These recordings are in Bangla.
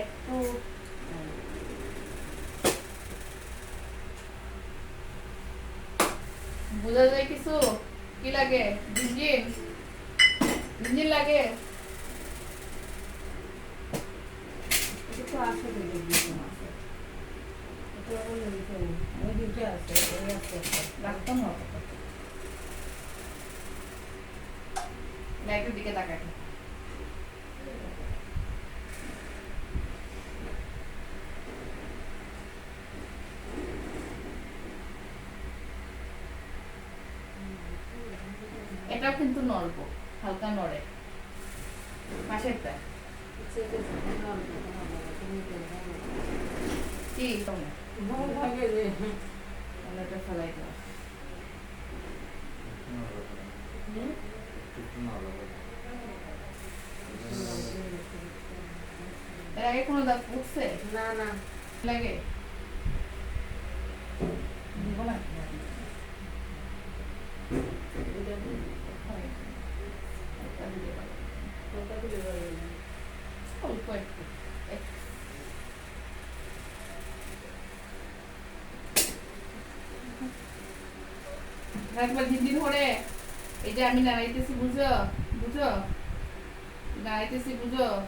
একটু যায় কিছু? কি লাগে? ইঞ্জিন ইঞ্জিন লাগে? কিছু আছে। এটা বলে দিতে ওই দুটো আছে, ওই আছে রাখতাম না লাইটের দিকে তাকাই এটাও কিন্তু নড়ব হালকা নড়ে। পাশেরটা কি তোমরা ভালো থাকে যে ফেলাই দাও। এর আগে কোনো দাঁত উঠছে? না না। লাগে? অল্প একটু। একবার ঝিনঝিন করে এই যে আমি নাড়াইতেছি, বুঝো? বুঝো? নাড়াইতেছি, বুঝো?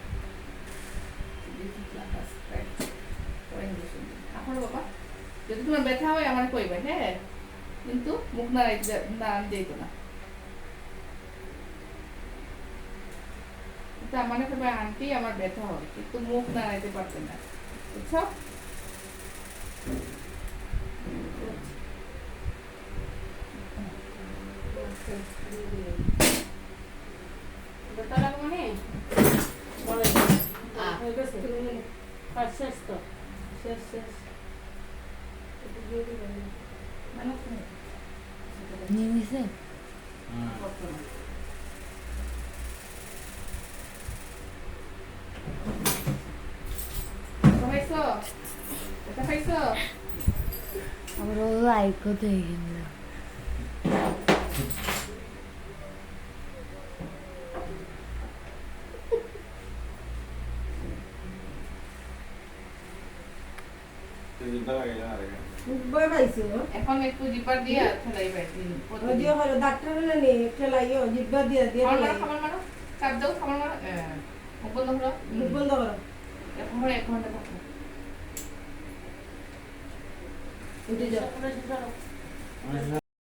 এখন বাবা, যদি তোমার ব্যথা হয়, আমার কইবে হ্যাঁ? কিন্তু মুখ নাড়াইতে নাড়ান যেত না। কিন্তু আমার একটা আন্টি, আমার ব্যথা হয়। কিন্তু মুখ নাড়াইতে পারবে না। বুঝছ ব্যথা লাগে মানে বলে আহ। হয়ে গেছে আর শেষ তো শেষ শেষ একটু দিয়ে দিবেন মানে নিয়ে নিছে করতো? আমার ও লাইকও তো ভয় পাইছো এখন একটু জিপার দিয়ে ফেলাইবে ওই দিয়ে হলো ডাক্তার হলে নি ঠেলাইও জিব্বা দিয়ে দিয়ে ঠেলাই খাবার মারো চাপ দাও খাবার মারো। বন্ধ করো। বন্ধ করো। এখন এক ঘণ্টা থাকো। উঠে যাও।